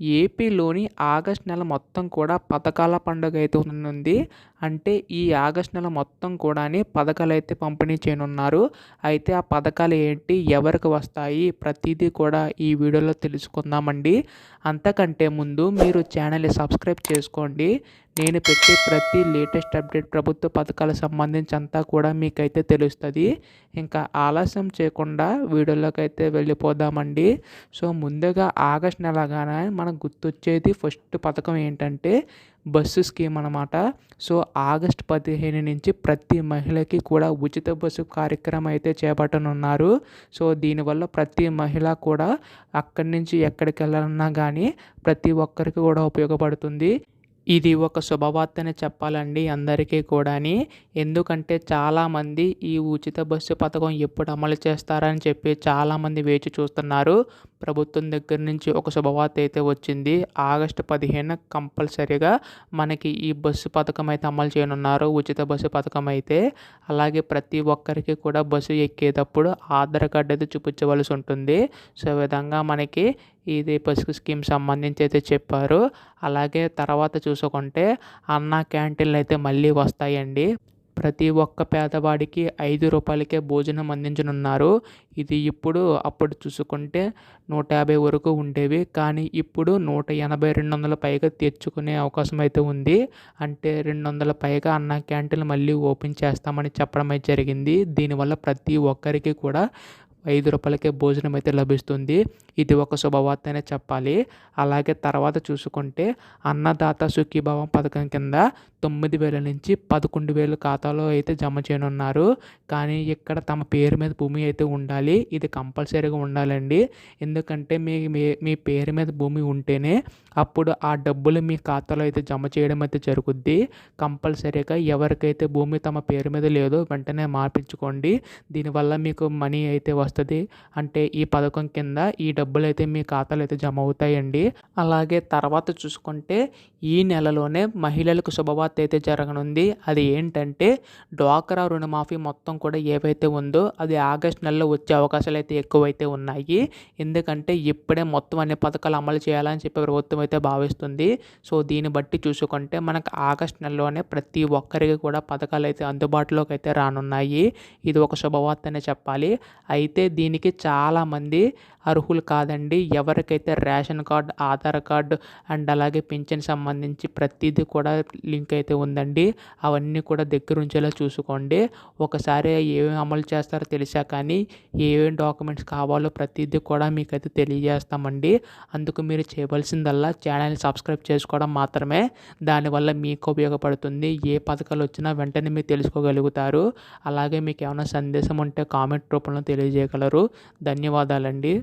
ఏపీలోని ఆగస్ట్ నెల మొత్తం కూడా పథకాల పండుగ అయితే ఉంది. అంటే ఈ ఆగస్ట్ నెల మొత్తం కూడా పథకాలు అయితే పంపిణీ చేయనున్నారు. అయితే ఆ పథకాలు ఏంటి ఎవరికి వస్తాయి ప్రతిదీ కూడా ఈ వీడియోలో తెలుసుకుందామండి. అంతకంటే ముందు మీరు ఛానల్ని సబ్స్క్రైబ్ చేసుకోండి. నేను పెట్టే ప్రతి లేటెస్ట్ అప్డేట్ ప్రభుత్వ పథకాలకు సంబంధించి అంతా కూడా మీకైతే తెలుస్తుంది. ఇంకా ఆలస్యం చేయకుండా వీడియోలోకి అయితే వెళ్ళిపోదామండి. సో ముందుగా ఆగస్ట్ నెలగానే మనకు గుర్తొచ్చేది ఫస్ట్ పథకం ఏంటంటే బస్సు స్కీమ్ అనమాట సో ఆగస్ట్ పదిహేను నుంచి ప్రతి మహిళకి కూడా ఉచిత బస్సు కార్యక్రమం అయితే చేపట్టనున్నారు. సో దీనివల్ల ప్రతి మహిళ కూడా అక్కడి నుంచి ఎక్కడికి వెళ్ళాలన్నా కానీ ప్రతి ఒక్కరికి కూడా ఉపయోగపడుతుంది. ఇది ఒక శుభవార్తనే చెప్పాలండి అందరికీ కూడాని. ఎందుకంటే చాలామంది ఈ ఉచిత బస్సు పథకం ఎప్పుడు అమలు చేస్తారని చెప్పి చాలామంది వేచి చూస్తున్నారు. ప్రభుత్వం దగ్గర నుంచి ఒక శుభవార్త అయితే వచ్చింది. ఆగస్టు పదిహేను కంపల్సరీగా మనకి ఈ బస్సు పథకం అయితే అమలు చేయనున్నారు. ఉచిత బస్సు పథకం అయితే అలాగే ప్రతి ఒక్కరికి కూడా బస్సు ఎక్కేటప్పుడు ఆధార్ కార్డు అయితే చూపించవలసి ఉంటుంది. సో విధంగా మనకి ఇది పసుపు స్కీమ్ సంబంధించి అయితే చెప్పారు. అలాగే తర్వాత చూసుకుంటే అన్న క్యాంటీన్లు అయితే మళ్ళీ వస్తాయండి. ప్రతి ఒక్క పేదవాడికి ఐదు రూపాయలకే భోజనం అందించనున్నారు. ఇది ఇప్పుడు అప్పుడు చూసుకుంటే నూట యాభై వరకు ఉండేవి. కానీ ఇప్పుడు నూట ఎనభై రెండు వందల పైగా తెచ్చుకునే అవకాశం అయితే ఉంది. అంటే రెండు వందల పైగా అన్న క్యాంటీన్లు మళ్ళీ ఓపెన్ చేస్తామని చెప్పడం అయితే జరిగింది. దీనివల్ల ప్రతి ఒక్కరికి కూడా ఐదు రూపాయలకే భోజనం అయితే లభిస్తుంది. ఇది ఒక శుభవార్త అనే చెప్పాలి. అలాగే తర్వాత చూసుకుంటే అన్నదాత సుఖీభావం పథకం కింద తొమ్మిది వేల నుంచి పదకొండు వేలు ఖాతాలో అయితే జమ చేయనున్నారు. కానీ ఇక్కడ తమ పేరు మీద భూమి అయితే ఉండాలి. ఇది కంపల్సరీగా ఉండాలండి. ఎందుకంటే మీ మీ పేరు మీద భూమి ఉంటేనే అప్పుడు ఆ డబ్బులు మీ ఖాతాలో అయితే జమ చేయడం అయితే జరుగుద్ది. కంపల్సరీగా ఎవరికైతే భూమి తమ పేరు మీద లేదో వెంటనే మార్పించుకోండి. దీనివల్ల మీకు మనీ అయితే వస్తుంది అంటే ఈ పథకం కింద ఈ డబ్బులు అయితే మీ ఖాతాలో అయితే జమ అవుతాయండి అలాగే తర్వాత చూసుకుంటే ఈ నెలలోనే మహిళలకు శుభవార్త అయితే జరగనుంది. అది ఏంటంటే డ్వాక్రా రుణమాఫీ మొత్తం కూడా ఏవైతే ఉందో అది ఆగస్ట్ నెలలో వచ్చే అవకాశాలు అయితే ఎక్కువైతే ఉన్నాయి. ఎందుకంటే ఇప్పుడే మొత్తం అన్ని పథకాలు అమలు చేయాలని చెప్పి ప్రభుత్వం అయితే భావిస్తుంది. సో దీన్ని బట్టి చూసుకుంటే మనకు ఆగస్ట్ నెలలోనే ప్రతి ఒక్కరికి కూడా పథకాలు అయితే అందుబాటులోకి అయితే రానున్నాయి. ఇది ఒక శుభవార్త అనే చెప్పాలి. అయితే దీనికి చాలామంది అర్హులు కాదండి. ఎవరికైతే ration card Aadhaar card and అలాగే పింఛన్ సంబంధించి ప్రతిదీ కూడా లింక్ అయితే ఉందండి. అవన్నీ కూడా దగ్గర ఉంచేలా చూసుకోండి. ఒకసారి ఏమేమి అమలు చేస్తారో తెలిసా కానీ ఏమేమి డాక్యుమెంట్స్ కావాలో ప్రతిదీ కూడా మీకైతే తెలియజేస్తామండి. అందుకు మీరు చేయవలసిందల్లా ఛానల్ని సబ్స్క్రైబ్ చేసుకోవడం మాత్రమే. దానివల్ల మీకు ఉపయోగపడుతుంది. ఏ పథకాలు వచ్చినా వెంటనే మీరు తెలుసుకోగలుగుతారు. అలాగే మీకు ఏమైనా సందేశం ఉంటే కామెంట్ రూపంలో తెలియజేయగలరు. ధన్యవాదాలండి.